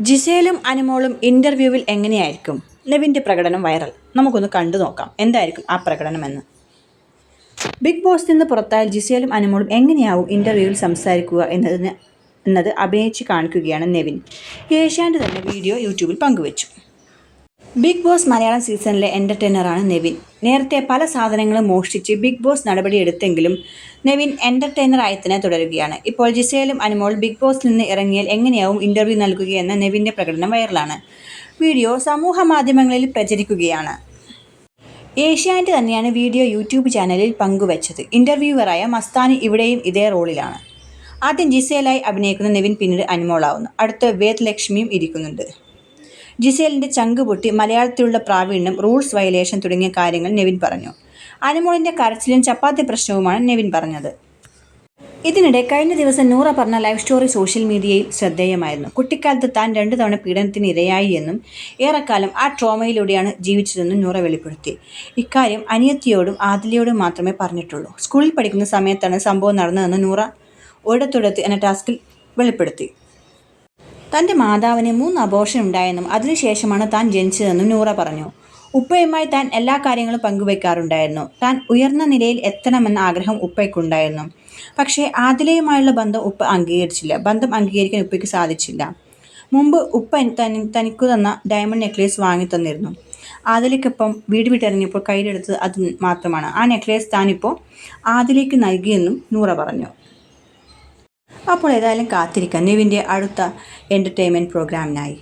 ജിസേലും അനുമോളും ഇന്റർവ്യൂവിൽ എങ്ങനെയായിരിക്കും? നെവിന്റെ പ്രകടനം വൈറൽ. നമുക്കൊന്ന് കണ്ടു നോക്കാം. എന്തായിരിക്കും ആ പ്രകടനമെന്ന്? ബിഗ് ബോസ് നിന്ന് പുറത്തായാൽ ജിസേലും അനുമോളും എങ്ങനെയാവും ഇന്റർവ്യൂവിൽ സംസാരിക്കുക എന്നതിന് എന്നത് അഭിനയിച്ച് കാണിക്കുകയാണ് നെവിൻ. ഏഷ്യാന്റെ തന്നെ വീഡിയോ യൂട്യൂബിൽ പങ്കുവച്ചു. ബിഗ് ബോസ് മലയാളം സീസണിലെ എന്റർടൈനറാണ് നെവിൻ. നേരത്തെ പല സാധനങ്ങളും മോഷ്ടിച്ച് ബിഗ് ബോസ് നടപടിയെടുത്തെങ്കിലും നെവിൻ എന്റർടൈനറായി തന്നെ തുടരുകയാണ്. ഇപ്പോൾ ജിസേലും അനുമോൾ ബിഗ് ബോസിൽ നിന്ന് ഇറങ്ങിയാൽ എങ്ങനെയാവും ഇന്റർവ്യൂ നൽകുകയെന്ന നെവിന്റെ പ്രകടനം വൈറലാണ്. വീഡിയോ സമൂഹ മാധ്യമങ്ങളിൽ പ്രചരിക്കുകയാണ്. ഏഷ്യാനെറ്റ് തന്നെയാണ് വീഡിയോ യൂട്യൂബ് ചാനലിൽ പങ്കുവച്ചത്. ഇന്റർവ്യൂവറായ മസ്താനി ഇവിടെയും ഇതേ റോളിലാണ്. ആദ്യം ജിസേലായി അഭിനയിക്കുന്ന നെവിൻ പിന്നീട് അനുമോളാവുന്നു. അടുത്ത് വേദ് ലക്ഷ്മിയും ഇരിക്കുന്നുണ്ട്. ജിസേലിന്റെ ചങ്ക് പൊട്ടി മലയാളത്തിലുള്ള പ്രാവീണ്യം റൂൾസ് വയലേഷൻ തുടങ്ങിയ കാര്യങ്ങൾ നെവിൻ പറഞ്ഞു. അനുമോളിന്റെ കരച്ചിലും ചപ്പാത്തി പ്രശ്നവുമാണ് നെവിൻ പറഞ്ഞത്. ഇതിനിടെ കഴിഞ്ഞ ദിവസം നൂറ പറഞ്ഞ ലൈവ് സ്റ്റോറി സോഷ്യൽ മീഡിയയിൽ ശ്രദ്ധേയമായിരുന്നു. കുട്ടിക്കാലത്ത് താൻ രണ്ടു തവണ പീഡനത്തിന് ഇരയായി എന്നും ഏറെക്കാലം ആ ട്രോമയിലൂടെയാണ് ജീവിച്ചതെന്നും നൂറ വെളിപ്പെടുത്തി. ഇക്കാര്യം അനിയത്തിയോടും ആദിലയോടും മാത്രമേ പറഞ്ഞിട്ടുള്ളൂ. സ്കൂളിൽ പഠിക്കുന്ന സമയത്താണ് സംഭവം നടന്നതെന്ന് നൂറ ഒരിടത്തൊരിടത്ത് എന്ന ടാസ്കിൽ വെളിപ്പെടുത്തി. തന്റെ മാതാവിന് മൂന്ന് അബോർഷൻ ഉണ്ടായെന്നും അതിനുശേഷമാണ് താൻ ജനിച്ചതെന്നും നൂറ പറഞ്ഞു. ഉപ്പയുമായി താൻ എല്ലാ കാര്യങ്ങളും പങ്കുവയ്ക്കാറുണ്ടായിരുന്നു താൻ ഉയർന്ന നിലയിൽ എത്തണമെന്ന ആഗ്രഹം ഉപ്പയ്ക്കുണ്ടായിരുന്നു. പക്ഷേ ആദിലയുമായുള്ള ബന്ധം ഉപ്പ അംഗീകരിച്ചില്ല. ബന്ധം അംഗീകരിക്കാൻ ഉപ്പയ്ക്ക് സാധിച്ചില്ല. മുമ്പ് ഉപ്പ തനി തനിക്കു തന്ന ഡയമണ്ട് നെക്ലേസ് വാങ്ങി തന്നിരുന്നു. ആദിലയ്ക്കൊപ്പം വീട് വിട്ടിറങ്ങിയപ്പോൾ കയ്യിലെടുത്തത് അത് മാത്രമാണ്. ആ നെക്ലേസ് താനിപ്പോൾ ആദിലേക്ക് നൽകിയെന്നും നൂറ പറഞ്ഞു. അപ്പോൾ ഏതായാലും കാത്തിരിക്കാം. നിവിന്റെ അടുത്ത എന്റർടൈൻമെന്റ് പ്രോഗ്രാമിനായി